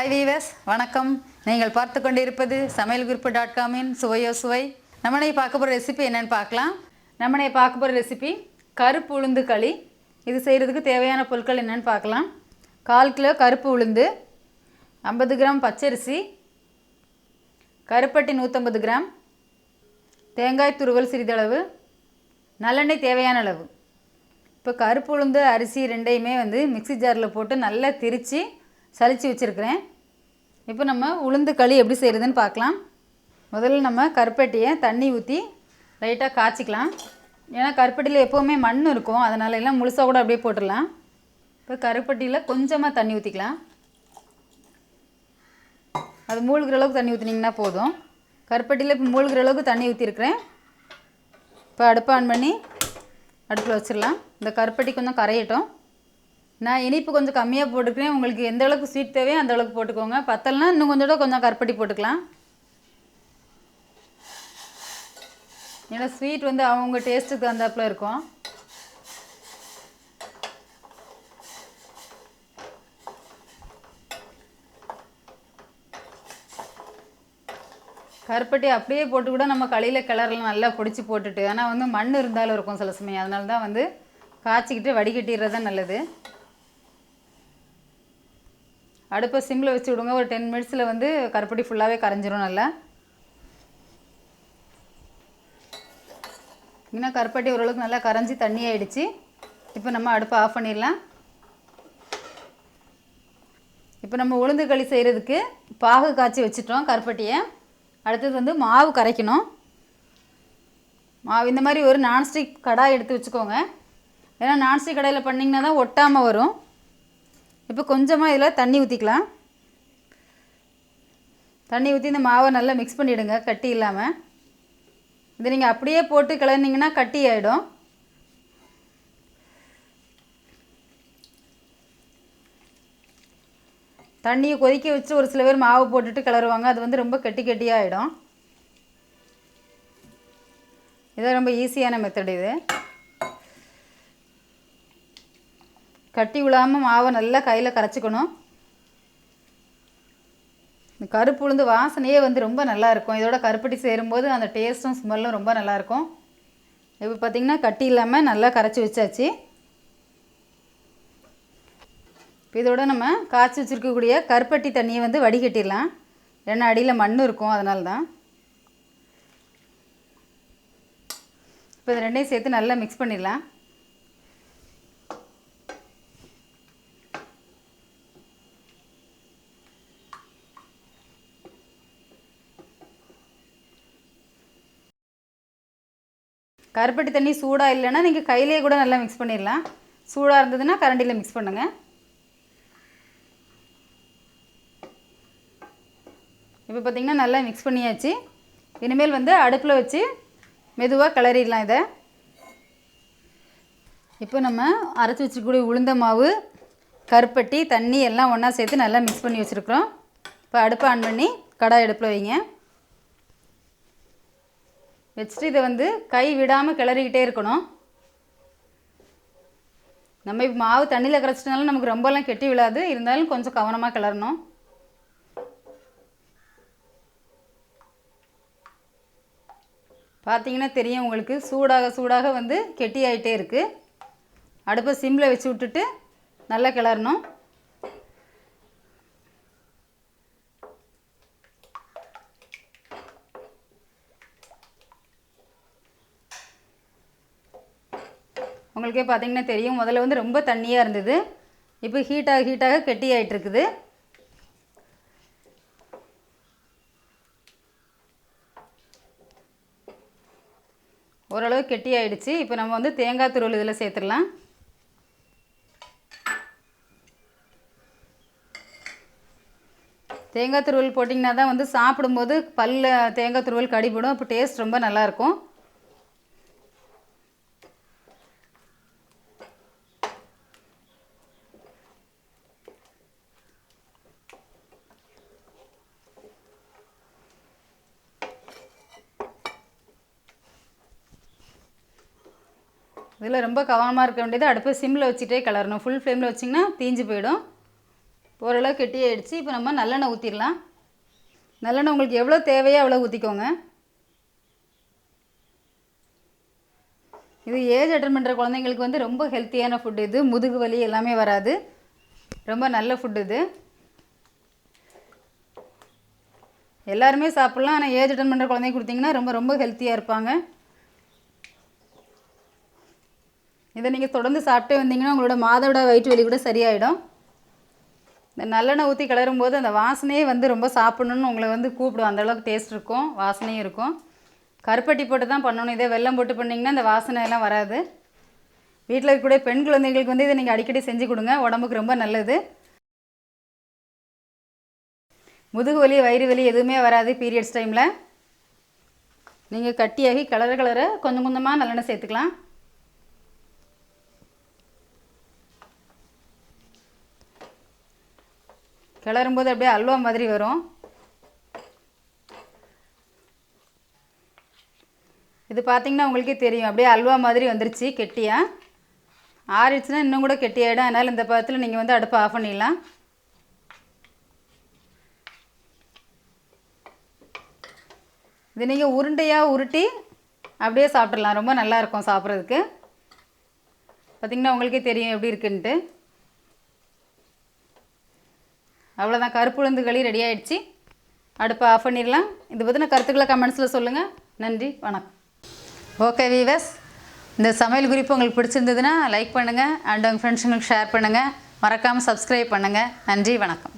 Hi viewers வணக்கம். நீங்கள் பார்த்து கொண்டிருப்பது சமையல் குறிப்பு டாட் காமின் சுவையோ சுவை. நம்மளே பார்க்க போகிற ரெசிபி என்னென்னு பார்க்கலாம். நம்மளே பார்க்க போகிற ரெசிபி கருப்பு உளுந்து களி. இது செய்கிறதுக்கு தேவையான பொருட்கள் என்னென்னு பார்க்கலாம். கால் கிலோ கருப்பு உளுந்து ஐம்பது கிராம் பச்சரிசி கருப்பட்டி நூற்றம்பது கிராம் தேங்காய் துருவல் சிறிதளவு நல்லெண்ணெய் தேவையான அளவு. இப்போ கருப்பு உளுந்து அரிசி ரெண்டையுமே வந்து மிக்ஸி ஜாரில் போட்டு நல்லா திரித்து சலித்து வச்சுருக்கிறேன். இப்போ நம்ம உளுந்து களி எப்படி செய்கிறதுன்னு பார்க்கலாம். முதல்ல நம்ம கருப்பட்டியை தண்ணி ஊற்றி லைட்டாக காய்ச்சிக்கலாம். ஏன்னா கருப்பட்டியில் எப்போவுமே மண் இருக்கும். அதனால எல்லாம் முழுசாக கூட அப்படியே போட்டுடலாம். இப்போ கருப்பட்டியில் கொஞ்சமாக தண்ணி ஊற்றிக்கலாம் அது மூழ்கிற அளவுக்கு தண்ணி ஊற்றினீங்கன்னா போதும். கருப்பட்டியில் இப்போ மூழ்கிற அளவுக்கு தண்ணி ஊற்றிருக்கிறேன் இப்போ அடுப்பை ஆன் பண்ணி அடுப்பில் வச்சிடலாம். இந்த கருப்பட்டி கொஞ்சம் கரையட்டும். நான் இனிப்பு கொஞ்சம் கம்மியாக போட்டுக்கிறேன். உங்களுக்கு எந்த அளவுக்கு ஸ்வீட் தேவையோ அந்த அளவுக்கு போட்டுக்கோங்க. பத்தலைனா இன்னும் கொஞ்சம் கொஞ்சம் கருப்பட்டி போட்டுக்கலாம். ஏன்னா ஸ்வீட் வந்து அவங்க டேஸ்ட்டுக்கு தகுந்தாப்பில் இருக்கும். கருப்பட்டி அப்படியே போட்டு கூட நம்ம களியில் கிளறலாம் நல்லா பிடிச்சி போட்டுட்டு. ஆனால் வந்து மண் இருந்தாலும் இருக்கும் சில சமயம். அதனால தான் வந்து காய்ச்சிக்கிட்டு வடிகட்டிடுறது தான் நல்லது. அடுப்பை சிம்மில் வச்சு விடுங்க. ஒரு டென் மினிட்ஸில் வந்து கருப்பட்டி ஃபுல்லாகவே கரைஞ்சிரும் நல்லா. இன்னும் கருப்பட்டி ஓரளவுக்கு நல்லா கரைஞ்சி தண்ணி ஆகிடுச்சு இப்போ நம்ம அடுப்பை ஆஃப் பண்ணிடலாம். இப்போ நம்ம உளுந்து களி செய்கிறதுக்கு பாகு காய்ச்சி வச்சுட்டோம் கருப்பட்டியை. அடுத்தது வந்து மாவு கரைக்கணும். மாவு இந்த மாதிரி ஒரு நான்ஸ்டிக் கடாய் எடுத்து வச்சுக்கோங்க. ஏன்னா நான்ஸ்டிக் கடாயில் பண்ணிங்கன்னா தான் ஒட்டாமல் வரும். இப்போ கொஞ்சமாக இதில் தண்ணி ஊற்றிக்கலாம் தண்ணி ஊற்றி இந்த மாவை நல்லா மிக்ஸ் பண்ணிவிடுங்க கட்டி இல்லாமல் இதை நீங்கள் அப்படியே போட்டு கிளறினீங்கன்னா கட்டி ஆகிடும் தண்ணியை கொதிக்க வச்சு ஒரு சில பேர் மாவு போட்டுட்டு கிளறுவாங்க. அது வந்து ரொம்ப கெட்டி கெட்டியாக ஆகிடும் இது ரொம்ப ஈஸியான மெத்தட் இது. கட்டி விழாமல் மாவை நல்லா கையில் கரைச்சிக்கணும். இந்த கருப்பு உளுந்து வாசனையே வந்து ரொம்ப நல்லாயிருக்கும் இதோட கருப்பட்டி சேரும்போது அந்த டேஸ்ட்டும் ஸ்மெல்லும் ரொம்ப நல்லாயிருக்கும் இப்போ பார்த்திங்கன்னா கட்டி இல்லாமல் நல்லா கரைச்சி வச்சாச்சு. இப்போ இதோட நம்ம காய்ச்சி வச்சுருக்கக்கூடிய கருப்பட்டி தண்ணியை வந்து வடிகட்டிடலாம். ஏன்னா அடியில் மண் இருக்கும் அதனால தான் இப்போ இது ரெண்டையும் சேர்த்து நல்லா மிக்ஸ் பண்ணிடலாம். கருப்பட்டி தண்ணி சூடாக இல்லைன்னா நீங்கள் கையிலே கூட நல்லா மிக்ஸ் பண்ணிடலாம். சூடாக இருந்ததுன்னா கரண்டியில் மிக்ஸ் பண்ணுங்கள் இப்போ பார்த்திங்கன்னா நல்லா மிக்ஸ் பண்ணியாச்சு. இனிமேல் வந்து அடுப்பில் வச்சு மெதுவாக கிளறிடலாம் இதை. இப்போ நம்ம அரைச்சி வச்சுக்கூடிய உளுந்த மாவு கருப்பட்டி தண்ணி எல்லாம் ஒன்றா சேர்த்து நல்லா மிக்ஸ் பண்ணி வச்சுருக்குறோம். இப்போ அடுப்பை ஆன் பண்ணி கடாய் அடுப்பில் வைங்க. வச்சுட்டு இதை வந்து கை விடாமல் கிளறிக்கிட்டே இருக்கணும். நம்ம இப்போ மாவு தண்ணியில் கரைச்சிட்டனாலும் நமக்கு ரொம்பலாம் கெட்டி விழாது. இருந்தாலும் கொஞ்சம் கவனமாக கிளறணும். பார்த்தீங்கன்னா தெரியும் உங்களுக்கு சூடாக சூடாக வந்து கெட்டி ஆகிட்டே இருக்குது அடுப்பை சிம்மில் வச்சு விட்டுட்டு நல்லா கிளறணும். உங்களுக்கே பார்த்தீங்கன்னா தெரியும். முதல்ல வந்து ரொம்ப தண்ணியாக இருந்தது. இப்போ ஹீட்டாக ஹீட்டாக கெட்டி ஆகிட்டுருக்குது ஓரளவு கெட்டி ஆகிடுச்சு இப்போ நம்ம வந்து தேங்காய் துருவல் இதில் சேர்த்துடலாம். தேங்காய் துருவல் போட்டிங்கன்னா தான் வந்து சாப்பிடும்போது பல்ல தேங்காய் துருவல் கடிபடும். அப்போ டேஸ்ட் ரொம்ப நல்லாயிருக்கும் இதில் ரொம்ப கவனமாக இருக்க வேண்டியது அடுப்பை சிம்மில் வச்சுட்டே கலரணும் ஃபுல் ஃப்ளேமில் வச்சிங்கன்னா தீஞ்சு போயிடும். ஓரளவு கெட்டியாயிடுச்சு இப்போ நம்ம நல்லெண்ணெய் ஊற்றிடலாம் நல்லெண்ணெய் உங்களுக்கு எவ்வளோ தேவையோ அவ்வளோ ஊற்றிக்கோங்க இது ஏஜ் அட்டன் பண்ணுற குழந்தைங்களுக்கு வந்து ரொம்ப ஹெல்த்தியான ஃபுட் இது. முதுகு வலி எல்லாமே வராது. ரொம்ப நல்ல ஃபுட் இது. எல்லாருமே சாப்பிட்லாம். ஆனால் ஏஜ் அட்டன் பண்ணுற குழந்தைங்க கொடுத்தீங்கன்னா ரொம்ப ரொம்ப ஹெல்த்தியாக இருப்பாங்க. இதை நீங்கள் தொடர்ந்து சாப்பிட்டே வந்தீங்கன்னா உங்களோட மாதவிட வயிற்று வலி கூட சரியாயிடும். இந்த நல்லெண்ணெய் ஊற்றி கிளறும் போது அந்த வாசனையே வந்து ரொம்ப சாப்பிடணுன்னு உங்களை வந்து கூப்பிடும். அந்தளவுக்கு டேஸ்ட் இருக்கும் வாசனையும் இருக்கும். கருப்பட்டி போட்டு தான் பண்ணணும். இதே வெள்ளம் போட்டு பண்ணிங்கன்னா அந்த வாசனை எல்லாம் வராது. வீட்டில் இருக்கக்கூடிய பெண் குழந்தைகளுக்கு வந்து இதை நீங்கள் அடிக்கடி செஞ்சு கொடுங்க. உடம்புக்கு ரொம்ப நல்லது. முதுகு வலி வயிறு வலி எதுவுமே வராது பீரியட்ஸ் டைமில் நீங்கள் கட்டியாகி கலர கலரை கொஞ்சம் கொஞ்சமாக நல்லெண்ணெய் சேர்த்துக்கலாம். கிளறும்போது அப்படியே அல்வா மாதிரி வரும். இது பார்த்தீங்கன்னா உங்களுக்கே தெரியும். அப்படியே அல்வா மாதிரி வந்துருச்சு கெட்டியாக ஆறிடுச்சுன்னா இன்னும் கூட கெட்டியாயிடும். அதனால் இந்த பதத்தில் நீங்கள் வந்து அடுப்பை ஆஃப் பண்ணிடலாம். இது நீங்கள் உருண்டையாக உருட்டி அப்படியே சாப்பிட்றலாம் ரொம்ப நல்லாயிருக்கும் சாப்பிட்றதுக்கு. பார்த்திங்கன்னா உங்களுக்கே தெரியும் எப்படி இருக்குன்ட்டு. அவ்வளோதான் கருப்பு உளுந்து களி ரெடி ஆகிடுச்சி அடுப்பை ஆஃப் பண்ணிடலாம். இதை பற்றின கருத்துக்களை கமெண்ட்ஸில் சொல்லுங்கள் நன்றி வணக்கம். ஓகே வீவர்ஸ் இந்த சமையல் குறிப்பு உங்களுக்கு பிடிச்சிருந்ததுன்னா லைக் பண்ணுங்கள் அண்ட் உங்கள் ஃப்ரெண்ட்ஸுங்களுக்கு ஷேர் பண்ணுங்கள் மறக்காமல் சப்ஸ்கிரைப் பண்ணுங்கள் நன்றி வணக்கம்.